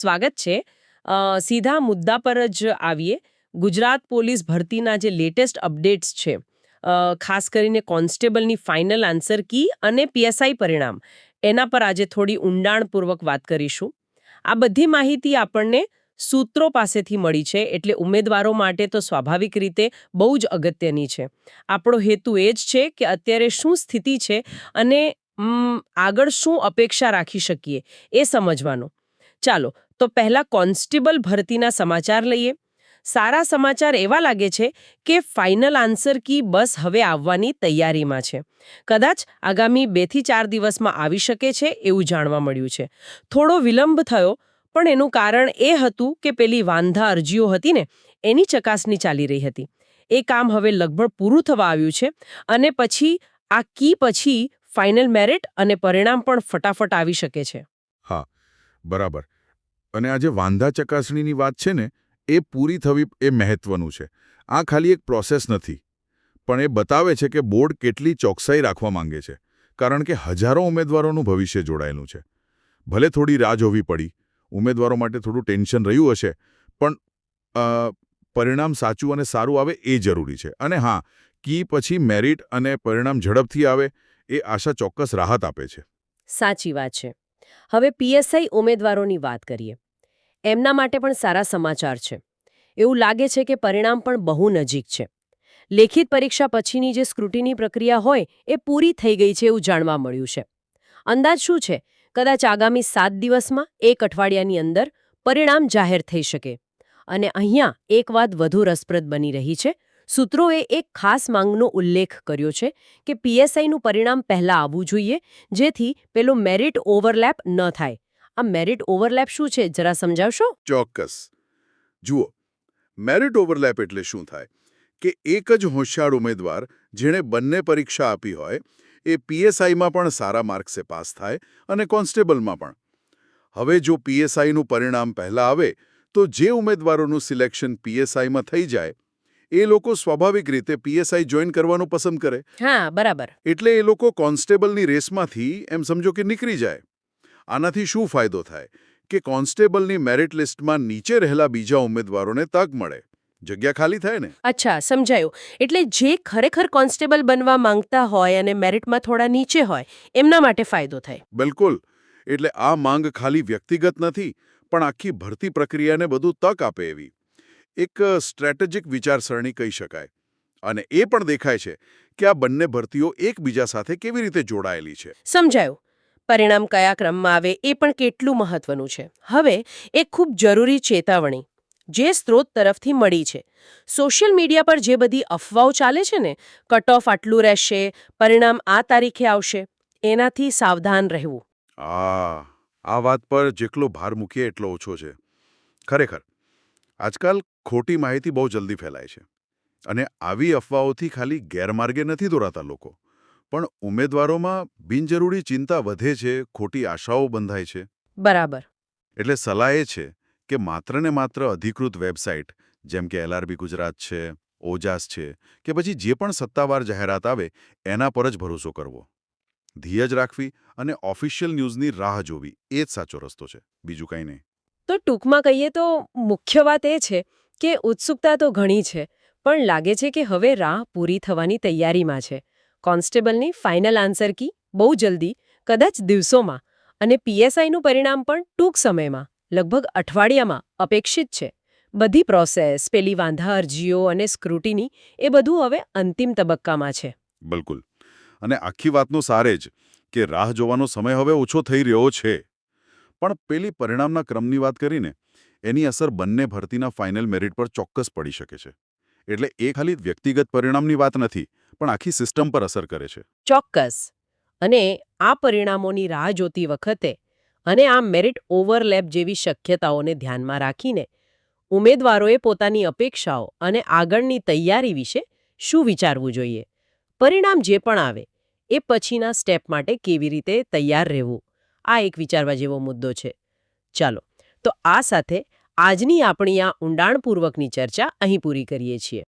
સ્વાગત છે. સીધા મુદ્દા પર જ આવીએ. ગુજરાત પોલીસ ભરતીના જે લેટેસ્ટ અપડેટ્સ છે ખાસ કરીને કોન્સ્ટેબલની ફાઇનલ આન્સર કી અને પીએસઆઈ પરિણામ, એના પર આજે થોડી ઊંડાણપૂર્વક વાત કરીશું. આ બધી માહિતી આપણને સૂત્રો પાસેથી મળી છે, એટલે ઉમેદવારો માટે તો સ્વાભાવિક રીતે બહુ જ અગત્યની છે. આપણો હેતુ એ જ છે કે અત્યારે શું સ્થિતિ છે અને આગળ શું અપેક્ષા રાખી શકીએ, એ સમજવાનો. ચાલો તો પહેલા કોન્સ્ટેબલ ભરતીના સમાચાર લઈએ. સારા સમાચાર એવા લાગે છે કે ફાઇનલ આન્સર કી બસ હવે આવવાની તૈયારીમાં છે. કદાચ આગામી બેથી ચાર દિવસમાં આવી શકે છે એવું જાણવા મળ્યું છે. થોડો વિલંબ થયો, પણ એનું કારણ એ હતું કે પેલી વાંધા અરજીઓ હતી ને, એની ચકાસણી ચાલી રહી હતી. એ કામ હવે લગભગ પૂરું થવા આવ્યું છે અને પછી, આ કી પછી ફાઇનલ મેરિટ અને પરિણામ પણ ફટાફટ આવી શકે છે. હા, બરાબર. અને આ જે વાંધા ચકાસણીની વાત છે ને, એ પૂરી થવી એ મહત્વનું છે. આ ખાલી એક પ્રોસેસ નથી, પણ એ બતાવે છે કે બોર્ડ કેટલી ચોકસાઈ રાખવા માંગે છે, કારણ કે હજારો ઉમેદવારોનું ભવિષ્ય જોડાયેલું છે. ભલે થોડી રાહ જોવી પડી, ઉમેદવારો માટે થોડું ટેન્શન રહ્યું હશે, પણ પરિણામ સાચું અને સારું આવે એ જરૂરી છે. અને હા, કી પછી મેરિટ અને પરિણામ ઝડપથી આવે એ આશા ચોક્કસ રાહત આપે છે. સાચી વાત છે. હવે પીએસઆઈ ઉમેદવારોની વાત કરીએ. એમના માટે પણ સારા સમાચાર છે. એવું લાગે છે કે પરિણામ પણ બહુ નજીક છે. લેખિત પરીક્ષા પછીની જે સ્ક્રુટિની પ્રક્રિયા હોય, એ પૂરી થઈ ગઈ છે એવું જાણવા મળ્યું છે. અંદાજ શું છે? કદાચ આગામી સાત દિવસમાં એક અઠવાડિયાની અંદર પરિણામ જાહેર થઈ શકે. અને અહીંયા એક વાત વધુ રસપ્રદ બની રહી છે. સૂત્રોએ એક ખાસ માંગનો ઉલ્લેખ કર્યો છે કે પીએસઆઈનું પરિણામ પહેલા આવવું જોઈએ, જેથી પેલો મેરિટ ઓવરલેપ ન થાય. આ મેરિટ ઓવરલેપ શું છે, જરા સમજાવશો? ચોક્કસ. જુઓ, મેરિટ ઓવરલેપ એટલે શું થાય? કે એક જ હોશિયાર ઉમેદવાર જેણે બંને પરીક્ષા આપી હોય, એ પીએસઆઈમાં પણ સારા માર્ક્સે પાસ થાય અને કોન્સ્ટેબલમાં પણ. હવે જો પીએસઆઈનું પરિણામ પહેલાં આવે, તો જે ઉમેદવારોનું સિલેક્શન પીએસઆઈમાં થઈ જાય એ લોકો સ્વાભાવિક રીતે પીએસઆઈ જોઈન કરવાનું પસંદ કરે. હા બરાબર. એટલે એ લોકો કોન્સ્ટેબલની રેસમાંથી એમ સમજો કે નીકળી જાય. આનાથી શું ફાયદો થાય? કે કોન્સ્ટેબલની મેરિટ લિસ્ટમાં નીચે રહેલા બીજા ઉમેદવારોને તક મળે. જગ્યા ખાલી થાય ને? અચ્છા સમજાયું. એટલે જે ખરેખર કોન્સ્ટેબલ બનવા માંગતા હોય અને મેરિટમાં થોડા નીચે હોય એમના માટે ફાયદો થાય. બિલકુલ. એટલે આ માંગ ખાલી વ્યક્તિગત નથી પણ આખી ભરતી પ્રક્રિયાને બધું તક આપે એવી. એક સ્ટ્રેટેજિક વિચારસરણી કહી શકાય. અને એ પણ દેખાય છે કે આ બંને ભરતીઓ એકબીજા સાથે કેવી રીતે જોડાયેલી છે. સમજાયું. પરિણામ કયા ક્રમમાં આવે એ પણ કેટલું મહત્વનું છે. હવે એક ખૂબ જરૂરી ચેતવણી જે સ્ત્રોત તરફથી મળી છે. સોશિયલ મીડિયા પર જે બધી અફવાઓ ચાલે છે ને કટ ઓફ આટલું રહેશે પરિણામ આ તારીખે આવશે એનાથી સાવધાન રહેવું. આ આ વાત પર જેટલો ભાર મૂકીએ એટલો ઓછો છે. ખરેખર આજકાલ ખોટી માહિતી બહુ જલ્દી ફેલાય છે. અને આવી અફવાઓથી ખાલી ગેરમાર્ગે નથી દોરાતા લોકો. પણ ઉમેદવારોમાં બિનજરૂરી ચિંતા વધે છે ખોટી આશાઓ બંધાય છે. બરાબર. એટલે સલાહ એ છે કે માત્ર ને માત્ર અધિકૃત વેબસાઇટ જેમ કે એલઆરબી ગુજરાત છે ઓજાસ છે કે પછી જે પણ સત્તાવાર જાહેરાત આવે એના પર જ ભરોસો કરવો. ધીરજ રાખવી અને ઓફિશિયલ ન્યૂઝની રાહ જોવી એ જ સાચો રસ્તો છે. બીજું કંઈ નહીં. તો ટૂંકમાં કહીએ તો મુખ્ય વાત એ છે કે ઉત્સુકતા તો ઘણી છે, પણ લાગે છે કે હવે રાહ પૂરી થવાની તૈયારીમાં છે. કોન્સ્ટેબલની ફાઇનલ આન્સર કી બહુ જલ્દી, કદાચ દિવસોમાં, અને પીએસઆઈનું પરિણામ પણ ટૂંક સમયમાં, લગભગ અઠવાડિયામાં અપેક્ષિત છે. બધી પ્રોસેસ, પેલી વાંધા, અરજીઓ અને સ્ક્રુટીની એ બધું હવે અંતિમ તબક્કામાં છે. બિલકુલ. અને આખી વાતનો સારે જ કે રાહ જોવાનો સમય હવે ઓછો થઈ રહ્યો છે. પણ પેલી પરિણામના ક્રમની વાત કરીને, એની અસર બંને ભરતીના ફાઇનલ મેરિટ પર ચોક્કસ પડી શકે છે. એટલે એ ખાલી વ્યક્તિગત પરિણામની વાત નથી, પણ આખી સિસ્ટમ પર અસર કરે છે. ચોક્કસ. અને આ પરિણામોની રાહ જોતી વખતે અને આ મેરિટ ઓવરલેપ જેવી શક્યતાઓને ધ્યાનમાં રાખીને, ઉમેદવારોએ પોતાની અપેક્ષાઓ અને આગળની તૈયારી વિશે શું વિચારવું જોઈએ? પરિણામ જે પણ આવે, એ પછીના સ્ટેપ માટે કેવી રીતે તૈયાર રહેવું? આ એક વિચારવા જેવો મુદ્દો છે. ચાલો, તો આ સાથે આજની આપણી આ ઊંડાણપૂર્વકની ચર્ચા અહીં પૂરી કરીએ છીએ.